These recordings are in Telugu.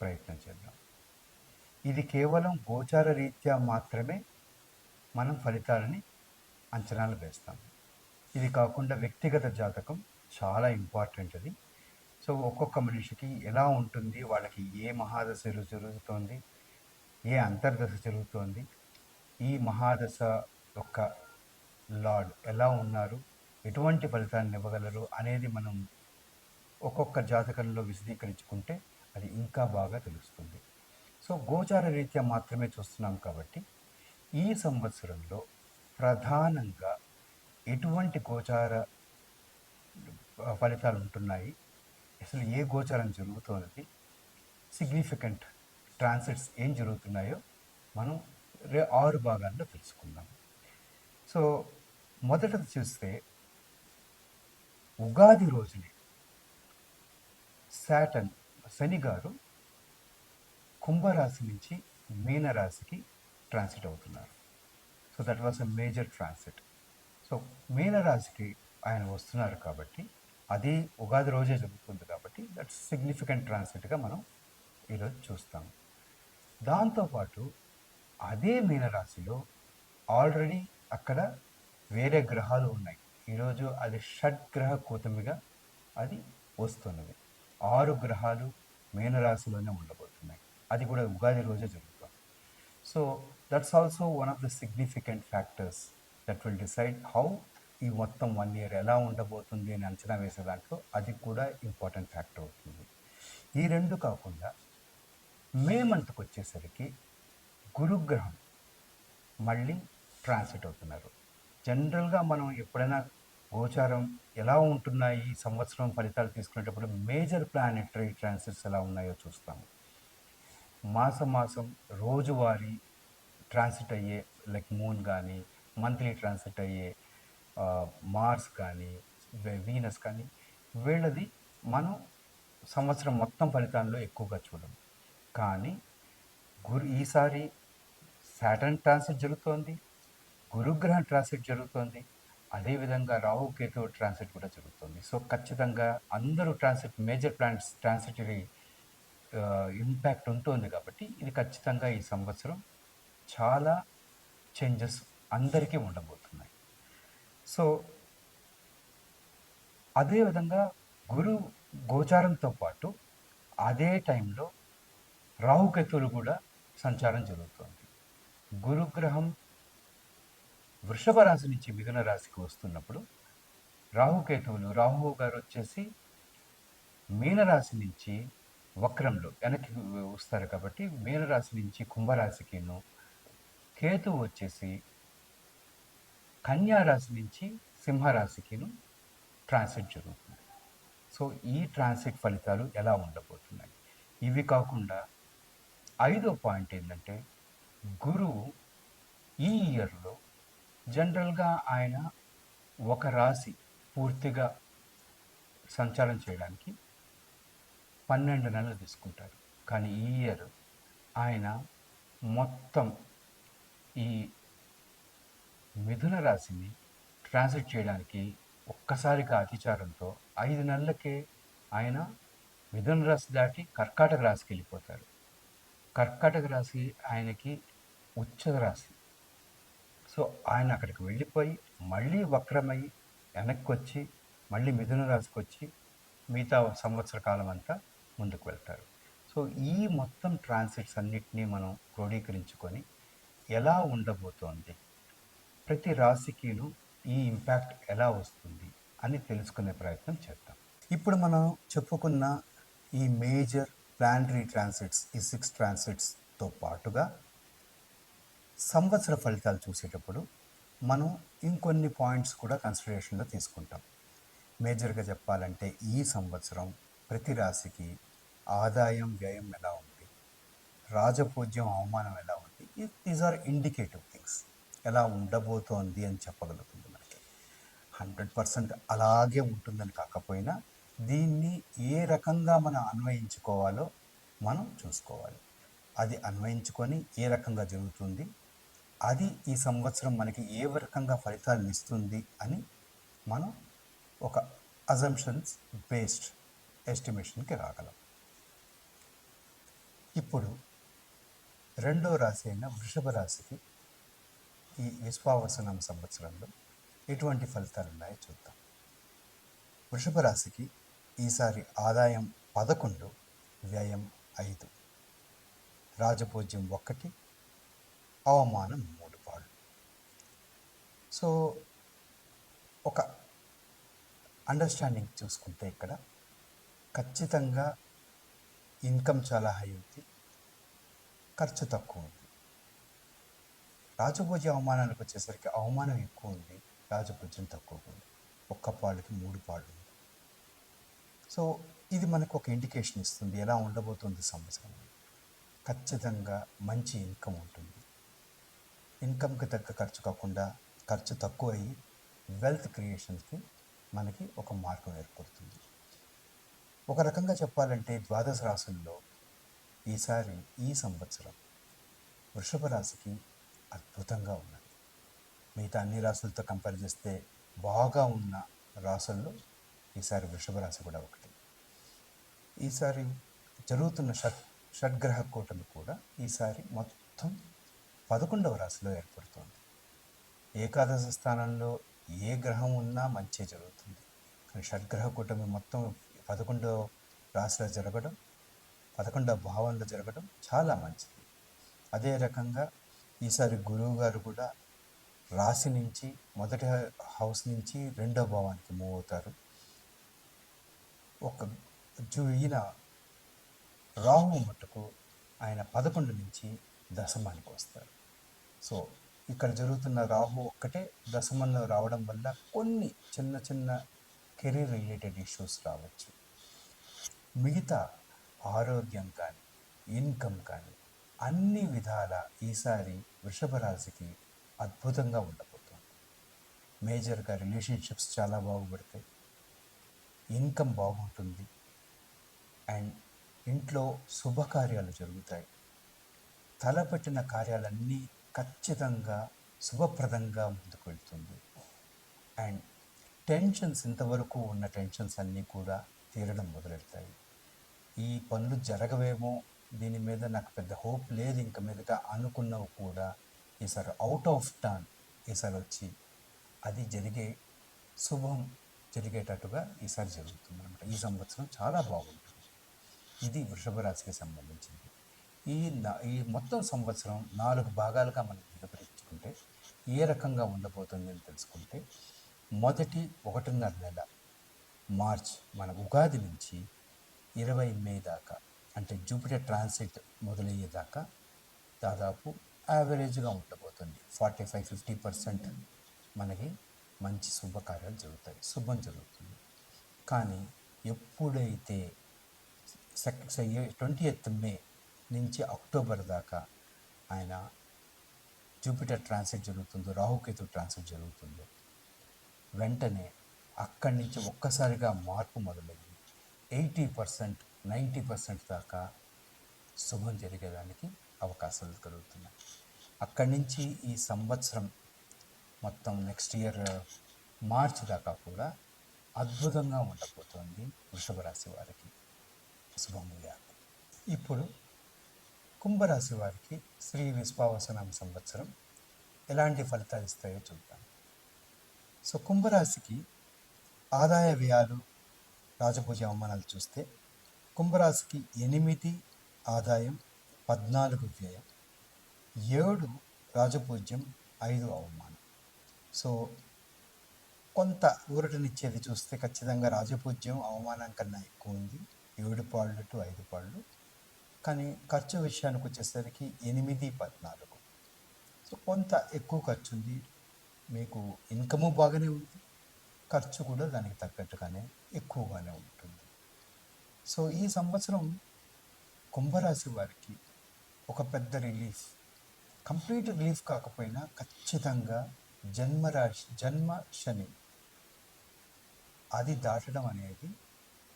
ప్రయత్నం చేద్దాం. ఇది కేవలం గోచార రీత్యా మాత్రమే మనం ఫలితాలని అంచనాలు వేస్తాం. ఇది కాకుండా వ్యక్తిగత జాతకం చాలా ఇంపార్టెంట్ అది. సో ఒక్కొక్క మనిషికి ఎలా ఉంటుంది వాళ్ళకి ఏ మహాదశ జరుగుతోంది ఏ అంతర్దశ జరుగుతోంది ఈ మహాదశ యొక్క లార్డ్ ఎలా ఉన్నారు ఎటువంటి ఫలితాన్ని ఇవ్వగలరు అనేది మనం ఒక్కొక్క జాతకంలో విశదీకరించుకుంటే అది ఇంకా బాగా తెలుస్తుంది. సో గోచార రీత్యా మాత్రమే చూస్తున్నాం కాబట్టి ఈ సంవత్సరంలో ప్రధానంగా ఎటువంటి గోచార ఫలితాలు ఉంటున్నాయి? అసలు ఏ గోచారం జరుగుతున్నది? సిగ్నిఫికెంట్ ట్రాన్సిట్స్ ఏం జరుగుతున్నాయో మనం రే ఆరు భాగాల్లో తెలుసుకుందాం. సో మొదటది చూస్తే ఉగాది రోజునే శాటన్ శని గారు కుంభరాశి నుంచి మీనరాశికి ట్రాన్సిట్ అవుతున్నారు. So that was a major transit so మీనరాశికి ఆయన వస్తున్నారు కాబట్టి అది ఉగాది రోజే జరుగుతుంది కాబట్టి దట్ సిగ్నిఫికెంట్ ట్రాన్సిట్గా మనం ఈరోజు చూస్తాము దాంతోపాటు అదే మీనరాశిలో ఆల్రెడీ అక్కడ వేరే గ్రహాలు ఉన్నాయి. ఈరోజు అది షడ్గ్రహ కూతమిగా అది వస్తున్నది. ఆరు గ్రహాలు మీనరాశిలోనే ఉండబోతున్నాయి. అది కూడా ఉగాది రోజే జరుగుతుంది. So that's also one of the significant factors that will decide how ఈ మొత్తం వన్ ఇయర్ ఎలా ఉండబోతుంది అని అంచనా వేసే దాంట్లో అది కూడా ఇంపార్టెంట్ ఫ్యాక్టర్ అవుతుంది. ఈ రెండు కాకుండా మే మంత్కి వచ్చేసరికి గురుగ్రహం మళ్ళీ ట్రాన్సిట్ అవుతున్నారు. జనరల్గా మనం ఎప్పుడైనా గోచారం ఎలా ఉంటున్నాయి? ఈ సంవత్సరం ఫలితాలు తీసుకునేటప్పుడు మేజర్ ప్లానెటరీ ట్రాన్సిట్స్ ఎలా ఉన్నాయో చూస్తాము. మాసం మాసం రోజువారీ ట్రాన్సిట్ అయ్యే లైక్ మూన్ కానీ మంత్లీ ట్రాన్సిట్ అయ్యే మార్స్ కానీ వీనస్ కానీ వీళ్ళది మనం సంవత్సరం మొత్తం ఫలితాల్లో ఎక్కువగా చూడం కానీ గురు ఈసారి సాటర్న్ ట్రాన్సిట్ జరుగుతోంది గురుగ్రహం ట్రాన్సిట్ జరుగుతోంది అదేవిధంగా రాహు కేతు ట్రాన్సిట్ కూడా జరుగుతుంది. సో ఖచ్చితంగా అందరూ transit major planets transitory impact ఉంటుంది కాబట్టి ఇది ఖచ్చితంగా ఈ సంవత్సరం చాలా చేంజెస్ అందరికీ ఉండబోతున్నాయి. సో అదేవిధంగా గురు గోచారంతో పాటు అదే టైంలో రాహుకేతువులు కూడా సంచారం జరుగుతుంది. గురుగ్రహం వృషభ రాశి నుంచి మిథున రాశికి వస్తున్నప్పుడు రాహుకేతువులు రాహు గారు వచ్చేసి మీనరాశి నుంచి వక్రంలో వెనక్కి వస్తారు కాబట్టి మీనరాశి నుంచి కుంభరాశికిను కేతువు వచ్చేసి కన్యా రాశి నుంచి సింహరాశికిను ట్రాన్సిట్ జరుగుతుంది. సో ఈ ట్రాన్సిట్ ఫలితాలు ఎలా ఉండబోతున్నాయి? ఇవి కాకుండా ఐదో పాయింట్ ఏంటంటే గురువు ఈ ఇయర్లో జనరల్గా ఆయన ఒక రాశి పూర్తిగా సంచారం చేయడానికి పన్నెండు నెలలు తీసుకుంటారు. కానీ ఈ ఇయర్ ఆయన మొత్తం ఈ మిథున రాశిని ట్రాన్సిట్ చేయడానికి ఒక్కసారిగా అతిచారంతో ఐదు నెలలకే ఆయన మిథున రాశి దాటి కర్కాటక రాశికి వెళ్ళిపోతారు. కర్కాటక రాశి ఆయనకి ఉచ్చ రాశి. సో ఆయన అక్కడికి వెళ్ళిపోయి మళ్ళీ వక్రమై వెనక్కి వచ్చి మళ్ళీ మిథున రాశికి వచ్చి మిగతా సంవత్సర కాలం అంతా ముందుకు వెళ్తారు. సో ఈ మొత్తం ట్రాన్సిట్స్ అన్నిటినీ మనం క్రోడీకరించుకొని ఎలా ఉండబోతోంది? ప్రతి రాశికిను ఈ ఇంపాక్ట్ ఎలా వస్తుంది అని తెలుసుకునే ప్రయత్నం చేద్దాం. ఇప్పుడు మనం చెప్పుకున్న ఈ మేజర్ ప్లానటరీ ట్రాన్సిట్స్ ఈ సిక్స్ ట్రాన్సిట్స్తో పాటుగా సంవత్సర ఫలితాలు చూసేటప్పుడు మనం ఇంకొన్ని పాయింట్స్ కూడా కన్సిడరేషన్లో తీసుకుంటాం. మేజర్గా చెప్పాలంటే ఈ సంవత్సరం ప్రతి రాశికి ఆదాయం వ్యయం ఎలా ఉంది? రాజపూజ్యం అవమానం ఎలా ఉంది? దీస్ ఆర్ ఇండికేటివ్ థింగ్స్ ఎలా ఉండబోతోంది అని చెప్పగలుగుతుంది మనకి. హండ్రెడ్ పర్సెంట్ అలాగే ఉంటుందని కాకపోయినా దీన్ని ఏ రకంగా మనం అన్వయించుకోవాలో మనం చూసుకోవాలి. అది అన్వయించుకొని ఏ రకంగా జరుగుతుంది? అది ఈ సంవత్సరం మనకి ఏ రకంగా ఫలితాలను ఇస్తుంది అని మనం ఒక అజంప్షన్స్ బేస్డ్ ఎస్టిమేషన్కి రాగలం. ఇప్పుడు రెండో రాశి అయిన వృషభ రాశికి ఈ విశ్వావసనం సంవత్సరంలో ఎటువంటి ఫలితాలు ఉన్నాయో చూద్దాం. వృషభ రాశికి ఈసారి ఆదాయం పదకొండు వ్యయం ఐదు రాజపూజ్యం ఒకటి అవమానం మూడు పాళ్ళు సో ఒక అండర్స్టాండింగ్ చూసుకుంటే ఇక్కడ ఖచ్చితంగా ఇన్కమ్ చాలా హై ఉంది ఖర్చు తక్కువ ఉంది. రాజభోజ అవమానానికి వచ్చేసరికి అవమానం ఎక్కువ ఉంది రాజభోజం తక్కువ ఉంది. ఒక్క పాళ్ళకి మూడు పాళ్ళు ఉంది. సో ఇది మనకు ఒక ఇండికేషన్ ఇస్తుంది ఎలా ఉండబోతుంది సంవత్సరం ఖచ్చితంగా మంచి ఇన్కమ్ ఉంటుంది. ఇన్కమ్కి తగ్గ ఖర్చు కాకుండా ఖర్చు తక్కువ అయ్యి వెల్త్ క్రియేషన్కి మనకి ఒక మార్గం ఏర్పడుతుంది. ఒక రకంగా చెప్పాలంటే ద్వాదశ రాశుల్లో ఈసారి ఈ సంవత్సరం వృషభ రాశికి అద్భుతంగా ఉన్నది. మిగతా అన్ని రాశులతో కంపేర్ చేస్తే బాగా ఉన్న రాశుల్లో ఈసారి వృషభ రాశి కూడా ఒకటి. ఈసారి జరుగుతున్న షట్ షడ్గ్రహ కూటమి కూడా ఈసారి మొత్తం పదకొండవ రాశిలో ఏర్పడుతుంది. ఏకాదశ స్థానంలో ఏ గ్రహం ఉన్నా మంచి జరుగుతుంది. కానీ షడ్గ్రహ కూటమి మొత్తం పదకొండవ రాశిలో జరగడం పదకొండవ భావంలో జరగడం చాలా మంచిది. అదే రకంగా ఈసారి గురువు గారు కూడా రాశి నుంచి మొదటి హౌస్ నుంచి రెండో భావానికి మూవ్ అవుతారు. ఒక ఈయన రాహు మట్టుకు ఆయన పదకొండు నుంచి దశమానికి వస్తారు. సో ఇక్కడ జరుగుతున్న రాహు ఒక్కటే దశమంలో రావడం వల్ల కొన్ని చిన్న చిన్న కెరీర్ రిలేటెడ్ ఇష్యూస్ రావచ్చు. మిగతా ఆరోగ్యం కానీ ఇన్కమ్ కానీ అన్ని విధాల ఈసారి వృషభ రాశికి అద్భుతంగా ఉండబోతుంది. మేజర్గా రిలేషన్షిప్స్ చాలా బాగుపడతాయి. ఇన్కమ్ బాగుంటుంది. అండ్ ఇంట్లో శుభకార్యాలు జరుగుతాయి. తలపెట్టిన కార్యాలన్నీ ఖచ్చితంగా శుభప్రదంగా ముందుకు వెళ్తుంది అండ్ టెన్షన్స్ ఇంతవరకు ఉన్న టెన్షన్స్ అన్నీ కూడా తీరడం మొదలెడతాయి. ఈ పనులు జరగవేమో దీని మీద నాకు పెద్ద హోప్ లేదు. ఇంక మీదట అనుకున్నవి కూడా ఈసారి అవుట్ ఆఫ్ టర్న్ ఈసారి వచ్చి అది జరిగే శుభం జరిగేటట్టుగా ఈసారి జరుగుతుంది అనమాట ఈ సంవత్సరం చాలా బాగుంటుంది. ఇది వృషభ రాశికి సంబంధించింది. ఈ ఈ మొత్తం సంవత్సరం నాలుగు భాగాలుగా మనం విభజించుకుంటే ఏ రకంగా ఉండబోతుంది అని తెలుసుకుంటే మొదటి ఒకటిన్నర నెల మార్చ్ మన ఉగాది నుంచి ఇరవై మే దాకా అంటే జూపిటర్ ట్రాన్సిట్ మొదలయ్యేదాకా దాదాపు యావరేజ్గా ఉండబోతుంది. ఫార్టీ ఫైవ్ ఫిఫ్టీ పర్సెంట్ మనకి మంచి శుభకార్యాలు జరుగుతాయి శుభం జరుగుతుంది. కానీ ఎప్పుడైతే ట్వంటీ ఎయిత్ మే నుంచి అక్టోబర్ దాకా ఆయన జూపిటర్ ట్రాన్సిట్ జరుగుతుందో రాహుకేతు ట్రాన్సిట్ జరుగుతుందో. వెంటనే అక్కడి నుంచి ఒక్కసారిగా మార్పు మొదలైంది ఎయిటీ పర్సెంట్ నైంటీ పర్సెంట్ దాకా శుభం జరిగేదానికి అవకాశాలు కలుగుతున్నాయి. అక్కడి నుంచి ఈ సంవత్సరం మొత్తం నెక్స్ట్ ఇయర్ మార్చి దాకా కూడా అద్భుతంగా ఉండబోతోంది వృషభ రాశి వారికి శుభముగా ఇప్పుడు కుంభరాశి వారికి శ్రీ విశ్వావసనం సంవత్సరం ఎలాంటి ఫలితాలు ఇస్తాయో చూద్దాం. సో కుంభరాశికి ఆదాయ వ్యయాలు రాజపూజ అవమానాలు చూస్తే కుంభరాశికి ఎనిమిది ఆదాయం పద్నాలుగు వ్యయం ఏడు రాజపూజ్యం ఐదు అవమానం. సో కొంత ఊరటనిచ్చేది చూస్తే ఖచ్చితంగా రాజపూజ్యం అవమానం కన్నా ఎక్కువ ఉంది. ఏడు పాళ్ళు టు ఐదు పాళ్ళు. కానీ ఖర్చు విషయానికి వచ్చేసరికి ఎనిమిది పద్నాలుగు. సో కొంత ఎక్కువ ఖర్చు ఉంది. మీకు ఇన్కము బాగానే ఉంది. ఖర్చు కూడా దానికి తగ్గట్టుగానే ఎక్కువగానే ఉంటుంది. సో ఈ సంవత్సరం కుంభరాశి వారికి ఒక పెద్ద రిలీఫ్ కంప్లీట్ రిలీఫ్ కాకపోయినా ఖచ్చితంగా జన్మరాశి జన్మ శని అది దాటడం అనేది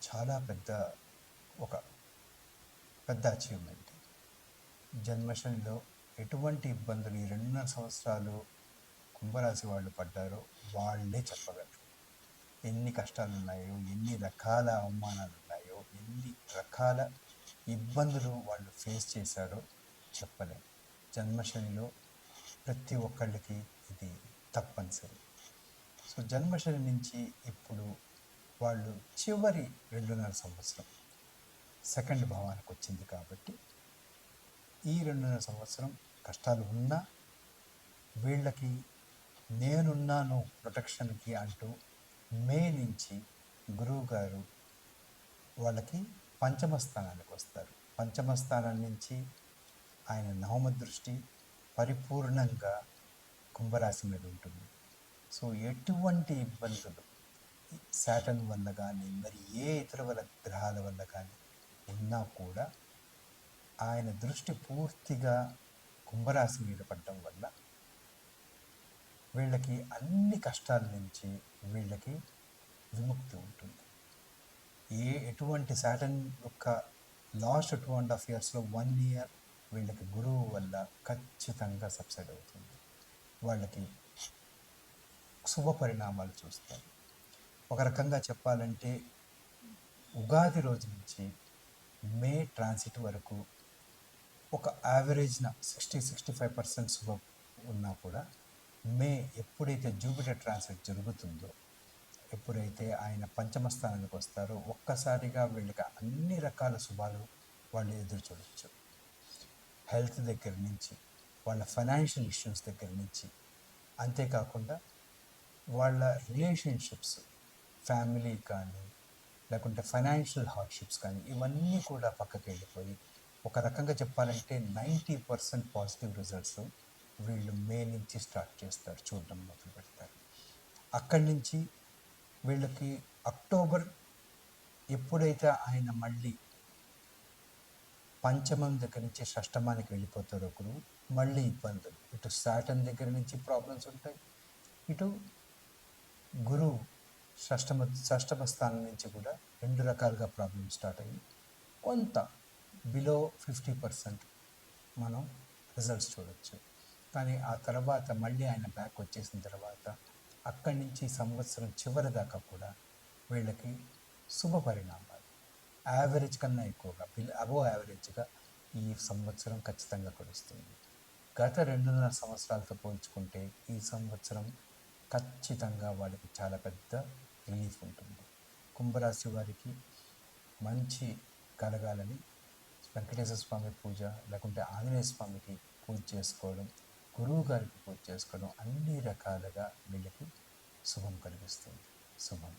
చాలా పెద్ద ఒక పెద్ద అచీవ్మెంట్ జన్మశనిలో ఎటువంటి ఇబ్బందులు ఈ రెండున్నర సంవత్సరాలు కుంభరాశి వాళ్ళు పడ్డారో వాళ్ళే చెప్పగలరు. ఎన్ని కష్టాలు ఉన్నాయో ఎన్ని రకాల అవమానాలు ఉన్నాయో ఎన్ని రకాల ఇబ్బందులు వాళ్ళు ఫేస్ చేశారో చెప్పలేం. జన్మశనిలో ప్రతి ఒక్కళ్ళకి ఇది తప్పనిసరి. సో జన్మశని నుంచి ఇప్పుడు వాళ్ళు చివరి రెండున్నర సంవత్సరం. సెకండ్ భావానికి వచ్చింది కాబట్టి ఈ రెండున్నర సంవత్సరం కష్టాలు ఉన్నా వీళ్ళకి నేనున్నాను ప్రొటెక్షన్కి అంటూ మే నుంచి గురువు గారు వాళ్ళకి పంచమ స్థానానికి వస్తారు పంచమ స్థానం నుంచి ఆయన నవమ దృష్టి పరిపూర్ణంగా కుంభరాశి మీద ఉంటుంది. సో ఎటువంటి ఇబ్బందులు శాటన్ వల్ల కానీ మరి ఏ ఇతర వల్ల గ్రహాల వల్ల కానీ ఉన్నా కూడా ఆయన దృష్టి పూర్తిగా కుంభరాశి మీద పడడం వల్ల వీళ్ళకి అన్ని కష్టాల నుంచి వీళ్ళకి విముక్తి ఉంటుంది. ఏ ఎటువంటి శాటన్ యొక్క లాస్ట్ టూ అండ్ హాఫ్ ఇయర్స్లో వన్ ఇయర్ వీళ్ళకి గురువు వల్ల ఖచ్చితంగా సబ్సైడ్ అవుతుంది. వాళ్ళకి శుభ పరిణామాలు చూస్తారు. ఒక రకంగా చెప్పాలంటే ఉగాది రోజు నుంచి మే ట్రాన్సిట్ వరకు ఒక యావరేజ్న సిక్స్టీ సిక్స్టీ ఫైవ్ పర్సెంట్ శుభ ఉన్నా కూడా మే ఎప్పుడైతే జూపిటర్ ట్రాన్సిట్ జరుగుతుందో ఎప్పుడైతే ఆయన పంచమ స్థానానికి వస్తారో ఒక్కసారిగా వీళ్ళకి అన్ని రకాల శుభాలు వాళ్ళు ఎదురు చూడవచ్చు హెల్త్ దగ్గర నుంచి వాళ్ళ ఫైనాన్షియల్ ఇష్యూస్ దగ్గర నుంచి. అంతేకాకుండా వాళ్ళ రిలేషన్షిప్స్ ఫ్యామిలీ కానీ లేకుంటే ఫైనాన్షియల్ హార్డ్షిప్స్ కానీ ఇవన్నీ కూడా పక్కకి వెళ్ళిపోయి ఒక రకంగా చెప్పాలంటే నైంటీ పర్సెంట్ పాజిటివ్ రిజల్ట్స్ వీళ్ళు మే నుంచి స్టార్ట్ చేస్తారు చూడడం మొదలు పెడతారు. అక్కడి నుంచి వీళ్ళకి అక్టోబర్ ఎప్పుడైతే ఆయన మళ్ళీ పంచమం దగ్గర నుంచి షష్టమానికి వెళ్ళిపోతారో ఒకరు మళ్ళీ ఇబ్బందులు. ఇటు సాటన్ దగ్గర నుంచి ప్రాబ్లమ్స్ ఉంటాయి ఇటు గురువు షష్టమ షష్టమ స్థానం నుంచి కూడా రెండు రకాలుగా ప్రాబ్లమ్ స్టార్ట్ అయ్యి కొంత బిలో ఫిఫ్టీ పర్సెంట్ మనం రిజల్ట్స్ చూడొచ్చు. కానీ ఆ తర్వాత మళ్ళీ ఆయన బ్యాక్ వచ్చేసిన తర్వాత అక్కడి నుంచి సంవత్సరం చివరి దాకా కూడా వీళ్ళకి శుభ పరిణామాలు. యావరేజ్ కన్నా ఎక్కువగా బిల్ అబో యావరేజ్గా ఈ సంవత్సరం ఖచ్చితంగా కురుస్తుంది. గత రెండున్నర సంవత్సరాలతో పోల్చుకుంటే ఈ సంవత్సరం ఖచ్చితంగా వాళ్ళకి చాలా పెద్ద రిలీఫ్ ఉంటుంది కుంభరాశి వారికి మంచి కలగాలని వెంకటేశ్వర స్వామి పూజ లేకుంటే ఆంజనేయ స్వామికి పూజ చేసుకోవడం గురువు గారికి పూజ చేసుకోవడం అన్ని రకాలుగా వీళ్ళకి శుభం కలిగిస్తుంది. శుభం.